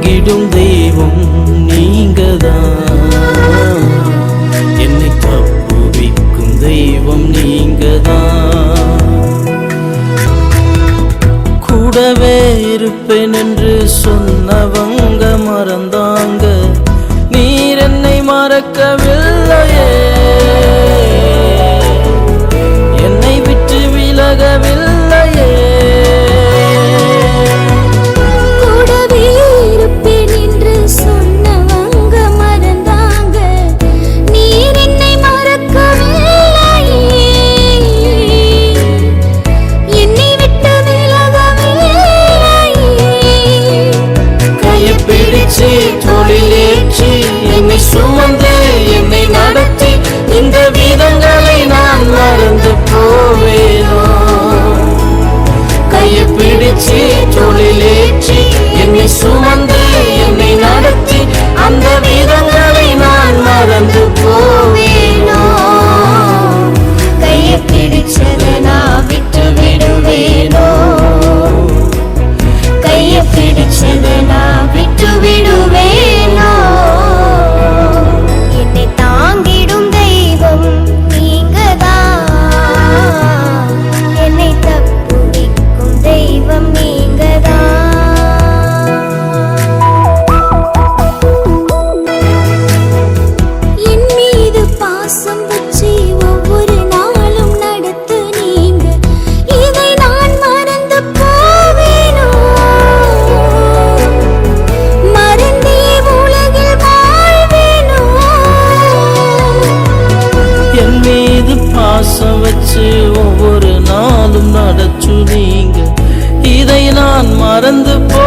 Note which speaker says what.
Speaker 1: தாங்கிடும் தெய்வம் நீங்கதான். என்னை தப்புவிக்கும் தெய்வம் நீங்கதான். கூடவே இருப்பேன் என்று சொன்னவங்க மறந்தாங்க. நீர் என்னை மறக்கவில்லை இயேசுவீங்க இதை நான் மறந்து போ